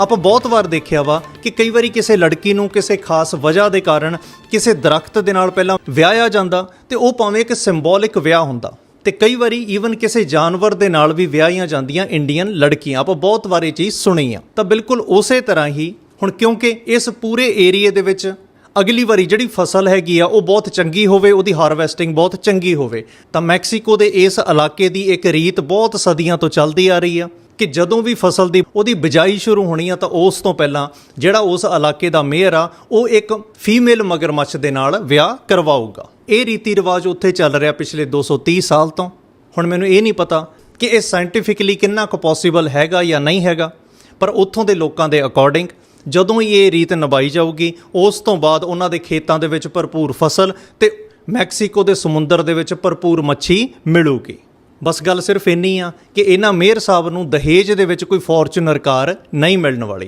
ਆਪਾਂ ਬਹੁਤ ਵਾਰ ਦੇਖਿਆ ਵਾ ਕਿ ਕਈ ਵਾਰੀ ਕਿਸੇ ਲੜਕੀ ਨੂੰ ਕਿਸੇ ਖਾਸ ਵਜ੍ਹਾ ਦੇ ਕਾਰਨ ਕਿਸੇ ਦਰਖਤ ਦੇ ਨਾਲ ਪਹਿਲਾਂ ਵਿਆਹਿਆ ਜਾਂਦਾ ਤੇ ਉਹ ਭਾਵੇਂ ਇੱਕ ਸਿੰਬੋਲਿਕ ਵਿਆਹ ਹੁੰਦਾ। ਤੇ ਕਈ ਵਾਰੀ ਈਵਨ ਕਿਸੇ ਜਾਨਵਰ ਦੇ ਨਾਲ ਵੀ ਵਿਆਹੀਆਂ ਜਾਂਦੀਆਂ ਇੰਡੀਅਨ ਲੜਕੀਆਂ। ਆਪਾਂ ਬਹੁਤ ਵਾਰ ਇਹ ਚੀਜ਼ ਸੁਣੀ ਆ। ਤਾਂ ਬਿਲਕੁਲ ਉਸੇ ਤਰ੍ਹਾਂ ਹੀ ਹੁਣ ਕਿਉਂਕਿ ਇਸ ਪੂਰੇ ਏਰੀਏ ਦੇ ਵਿੱਚ ਅਗਲੀ ਵਾਰੀ ਜਿਹੜੀ ਫਸਲ ਹੈਗੀ ਆ, ਉਹ ਬਹੁਤ ਚੰਗੀ ਹੋਵੇ, ਉਹਦੀ ਹਾਰਵੈਸਟਿੰਗ ਬਹੁਤ ਚੰਗੀ ਹੋਵੇ। ਤਾਂ ਮੈਕਸੀਕੋ ਦੇ ਇਸ ਇਲਾਕੇ ਦੀ ਇੱਕ ਰੀਤ ਬਹੁਤ ਸਦੀਆਂ ਤੋਂ ਚੱਲਦੀ ਆ ਰਹੀ ਆ। ਕਿ ਜਦੋਂ ਵੀ ਫਸਲ ਦੀ ਉਹਦੀ ਬਿਜਾਈ ਸ਼ੁਰੂ ਹੋਣੀ ਆ ਤਾਂ ਉਸ ਤੋਂ ਪਹਿਲਾਂ ਜਿਹੜਾ ਉਸ ਇਲਾਕੇ ਦਾ ਮੇਅਰ ਆ, ਉਹ ਇੱਕ ਫੀਮੇਲ ਮਗਰਮੱਛ ਦੇ ਨਾਲ ਵਿਆਹ ਕਰਵਾਊਗਾ। ਇਹ ਰੀਤੀ ਰਿਵਾਜ ਉੱਥੇ ਚੱਲ ਰਿਹਾ ਪਿਛਲੇ 230 ਸਾਲ ਤੋਂ। ਹੁਣ ਮੈਨੂੰ ਇਹ ਨਹੀਂ ਪਤਾ ਕਿ ਇਹ ਸਾਇੰਟੀਫਿਕਲੀ ਕਿੰਨਾ ਕੁ ਪੋਸੀਬਲ ਹੈਗਾ ਜਾਂ ਨਹੀਂ ਹੈਗਾ, ਪਰ ਉੱਥੋਂ ਦੇ ਲੋਕਾਂ ਦੇ ਅਕੋਰਡਿੰਗ ਜਦੋਂ ਹੀ ਇਹ ਰੀਤ ਨਿਭਾਈ ਜਾਊਗੀ, ਉਸ ਤੋਂ ਬਾਅਦ ਉਹਨਾਂ ਦੇ ਖੇਤਾਂ ਦੇ ਵਿੱਚ ਭਰਪੂਰ ਫਸਲ ਤੇ ਮੈਕਸੀਕੋ ਦੇ ਸਮੁੰਦਰ ਦੇ ਵਿੱਚ ਭਰਪੂਰ ਮੱਛੀ ਮਿਲੂਗੀ। ਬਸ ਗੱਲ ਸਿਰਫ ਇੰਨੀ ਆ ਕਿ ਇਹਨਾਂ ਮੇਅਰ ਸਾਹਿਬ ਨੂੰ ਦਹੇਜ ਦੇ ਵਿੱਚ ਕੋਈ ਫੋਰਚੂਨਰ ਕਾਰ ਨਹੀਂ ਮਿਲਣ ਵਾਲੀ।